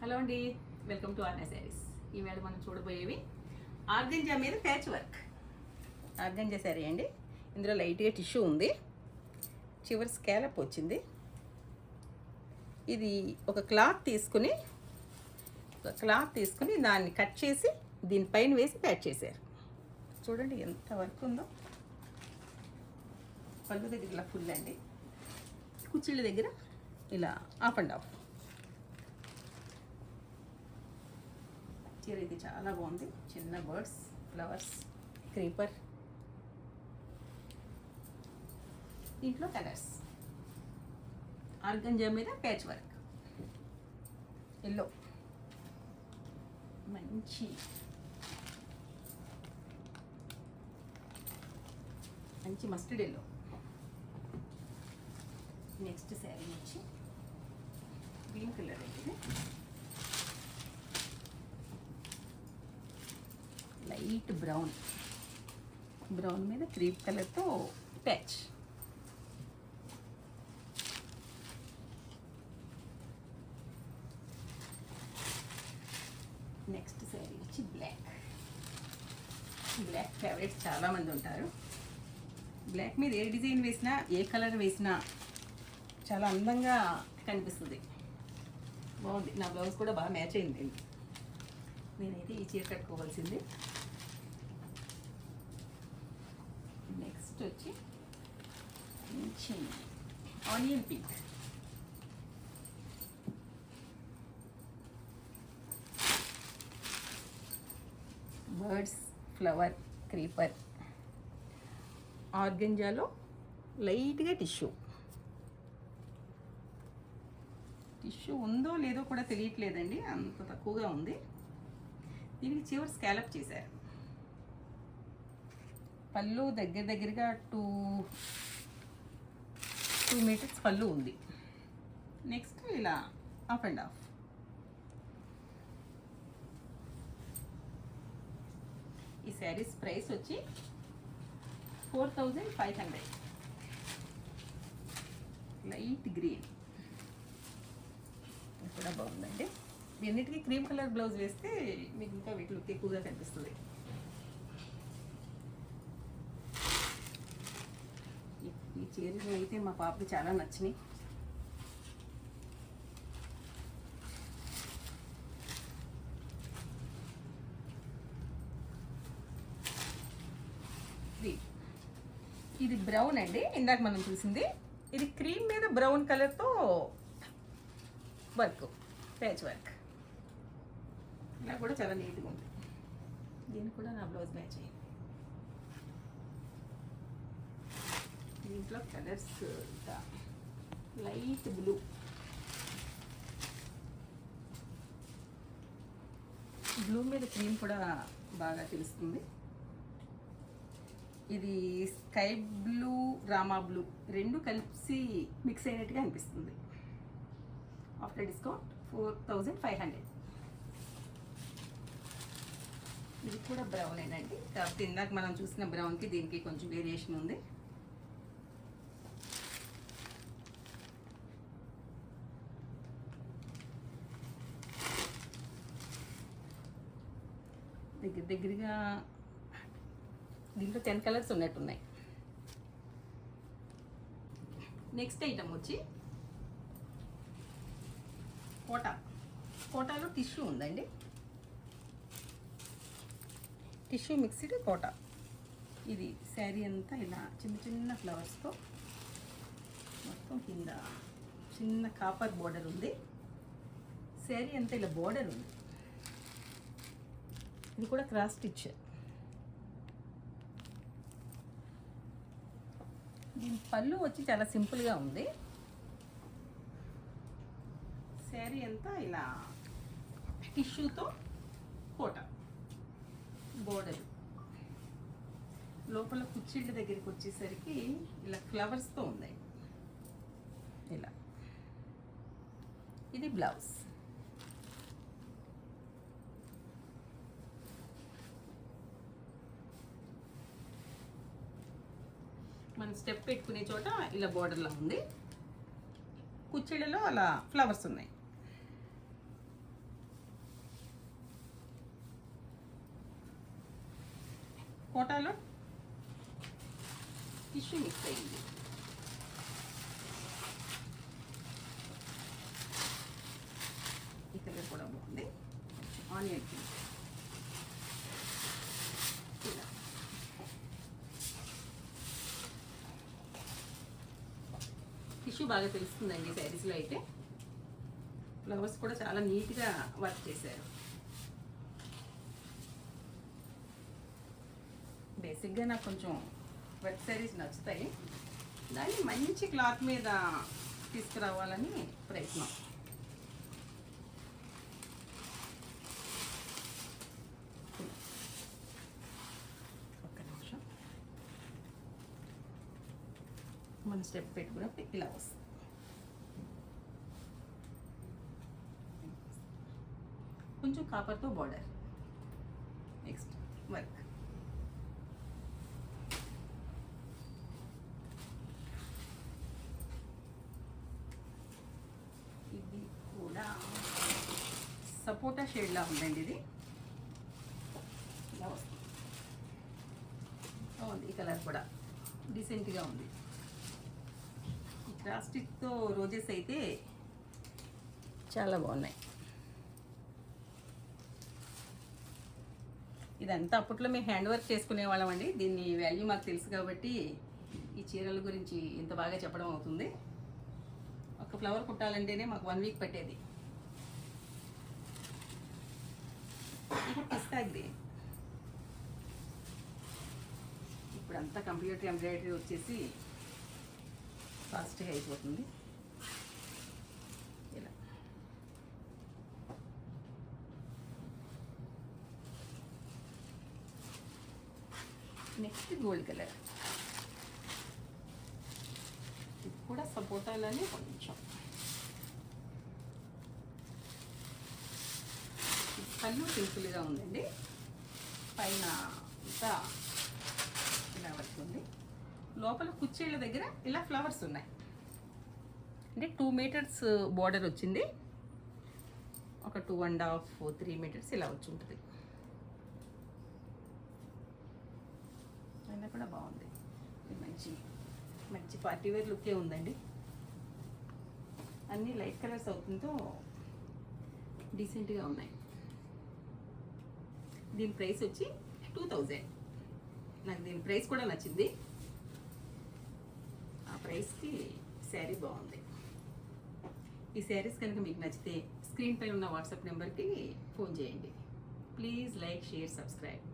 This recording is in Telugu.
హలో అండి వెల్కమ్ టు ఆర్నా శారీస్. ఈవేళ మనం చూడబోయేవి ఆర్గంజా మీద ప్యాచ్ వర్క్ ఆర్గంజా శారీ అండి. ఇందులో లైట్గా టిష్యూ ఉంది. చివరి స్కాలప్ వచ్చింది. ఇది ఒక క్లాత్ తీసుకుని ఒక క్లాత్ తీసుకుని దాన్ని కట్ చేసి దీనిపైన వేసి ప్యాచ్ చేశారు. చూడండి ఎంత వర్క్ ఉందో. పళ్ళు దగ్గర ఇలా ఫుల్ అండి. కుచ్చిళ్ళ దగ్గర ఇలా ఆఫ్ అండ్ ఆఫ్ చీర ఇది చాలా బాగుంది. చిన్న బర్డ్స్ ఫ్లవర్స్ క్రీపర్. దీంట్లో కలర్స్ ఆర్గంజా మీద ప్యాచ్ వర్క్ ఎల్లో మంచి. మంచి మస్టర్డ్ ఎల్లో నెక్స్ట్ శారీ వచ్చి గ్రీన్ కలర్ అయితే. Light brown. బ్రౌన్ మీద క్రీమ్ కలర్తో ప్యాచ్. నెక్స్ట్ శారీ వచ్చి బ్లాక్. బ్లాక్ ఫేవరెట్స్ చాలామంది ఉంటారు. బ్లాక్ మీద ఏ డిజైన్ వేసినా ఏ కలర్ వేసినా చాలా అందంగా కనిపిస్తుంది. బాగుంది. నా బ్లౌజ్ కూడా బాగా మ్యాచ్ అయింది. నేనైతే ఈ చీర కట్టుకోవాల్సింది. నెక్స్ట్ వచ్చి మంచి onion pink birds flower creeper ఆర్గంజాలో లైట్గా టిష్యూ టిష్యూ ఉందో లేదో కూడా తెలియట్లేదండి అంత తక్కువగా ఉంది। దీనికి చివరి స్కాలప్ చేశారు। పళ్ళు దగ్గర దగ్గరగా టూ టూ మీటర్స్ పళ్ళు ఉంది. నెక్స్ట్ ఇలా ఆఫ్ అండ్ ఆఫ్ ఈ శారీస్ ప్రైస్ వచ్చి four thousand five hundred light green కూడా బాగుందండి. ఇవన్నిటికీ క్రీమ్ కలర్ బ్లౌజ్ వేస్తే మీకు ఇంకా వీటి లుక్ ఎక్కువగా కనిపిస్తుంది. ఈ- చీరలు అయితే మా పాపకి చాలా నచ్చినాయి. ఇది బ్రౌన్ అండి ఇందాక మనం చూసింది. ఇది క్రీమ్ మీద బ్రౌన్ కలర్తో వర్క్ ప్యాచ్ వర్క్ ఇలా కూడా చాలా నీట్గా ఉంది. దీన్ని కూడా నా బ్లౌజ్ మ్యాచ్ అయ్యింది. దీంట్లో కలర్స్ లైట్ బ్లూ బ్లూ మీద క్రీమ్ కూడా బాగా తెలుస్తుంది ఇది స్కై బ్లూ రామా బ్లూ రెండు కలిసి మిక్స్ అయినట్టుగా అనిపిస్తుంది after discount four thousand five hundred ఇది కూడా బ్రౌన్ ఏనండి కాకపోతే ఇందాక మనం చూసిన బ్రౌన్కి దీనికి కొంచెం వేరియేషన్ ఉంది దగ్గర దగ్గరగా దీంట్లో టెన్ కలర్స్ ఉన్నట్టున్నాయి. నెక్స్ట్ ఐటమ్ వచ్చి కోటా. కోటాలో టిష్యూ ఉందండి. Tissue mixed Kota. ఇది శారీ అంతా ఇలా చిన్న చిన్న ఫ్లవర్స్తో మొత్తం కింద చిన్న కాపర్ బోర్డర్ ఉంది. శారీ అంతా ఇలా బోర్డర్ ఉంది. ఇది కూడా క్రాస్ స్టిచ్. దీని పళ్ళు వచ్చి చాలా సింపుల్గా ఉంది. శారీ అంతా ఇలా టిష్యూతో కోట బోర్డర్. లోపల కుచ్చిళ్ళ దగ్గరికి వచ్చేసరికి ఇలా ఫ్లవర్స్తో ఉంది ఇలా. ఇది బ్లౌజ్. మనం స్టెప్ పెట్టుకునే చోట ఇలా బోర్డర్లా ఉంది. కుచ్చిళ్ళలో అలా ఫ్లవర్స్ ఉన్నాయి. కోటాలో టిష్యూ మిక్స్ అయింది. ఈ కలర్ కూడా బాగుంది. ఆనియన్ ఇష్యూ బాగా తెలుస్తుందండి శారీస్లో అయితే. ఫ్లవర్స్ కూడా చాలా నీట్గా వర్క్ చేశారు. బేసిక్గా నాకు కొంచెం వెట్ శారీస్ నచ్చుతాయి. దాన్ని మంచి క్లాత్ మీద తీసుకురావాలని ప్రయత్నం. మన స్టెప్ పెట్టుకున్నప్పుడు ఇలా వస్తుంది. కొంచెం కాపర్తో బార్డర్ నెక్స్ట్ వర్క్ ఇది కూడా సపోటా షేడ్లా ఉందండి ఇది. ఇలా వస్తుంది. బాగుంది. ఈ కలర్ కూడా. డీసెంట్గా ఉంది. ఈ క్రాస్టిక్తో రోజెస్ అయితే చాలా బాగున్నాయి. ఇదంతా అప్పట్లో మేము హ్యాండ్ వర్క్ చేసుకునే వాళ్ళం అండి. దీన్ని వాల్యూ మాకు తెలుసు కాబట్టి ఈ చీరల గురించి ఇంత బాగా చెప్పడం అవుతుంది. ఒక ఫ్లవర్ కుట్టాలంటేనే మాకు వన్ వీక్ పట్టేది. ఇది పిస్తా గ్రీన్ ఇప్పుడు అంతా కంప్యూటర్ ఎంబ్రాయిడరీ వచ్చేసి ఫాస్ట్గా అయిపోతుంది ఇలా. Next gold colour. ఇది కూడా సపోటాలని కొంచెం. కళ్ళు సింపుల్గా ఉందండి. పైన అంతా ఇలా పడుతుంది. లోపల కుర్చీల దగ్గర ఇలా ఫ్లవర్స్ ఉన్నాయి. అంటే టూ మీటర్స్ బార్డర్ వచ్చింది. ఒక two and half three metres ఇలా వచ్చి ఉంటుంది. అయినా కూడా బాగుంది. మంచి మంచి పార్టీ వేర్ లుకే ఉందండి. అన్నీ లైట్ కలర్స్ అవుతుందో డీసెంట్గా ఉన్నాయి. దీని ప్రైస్ వచ్చి టూ థౌజండ్. నాకు దీని ప్రైస్ కూడా నచ్చింది. ప్రైస్కి శారీ బాగుంది. ఈ శారీస్ కనుక మీకు నచ్చితే స్క్రీన్ పై ఉన్న వాట్సాప్ నెంబర్కి ఫోన్ చేయండి. Please like share subscribe.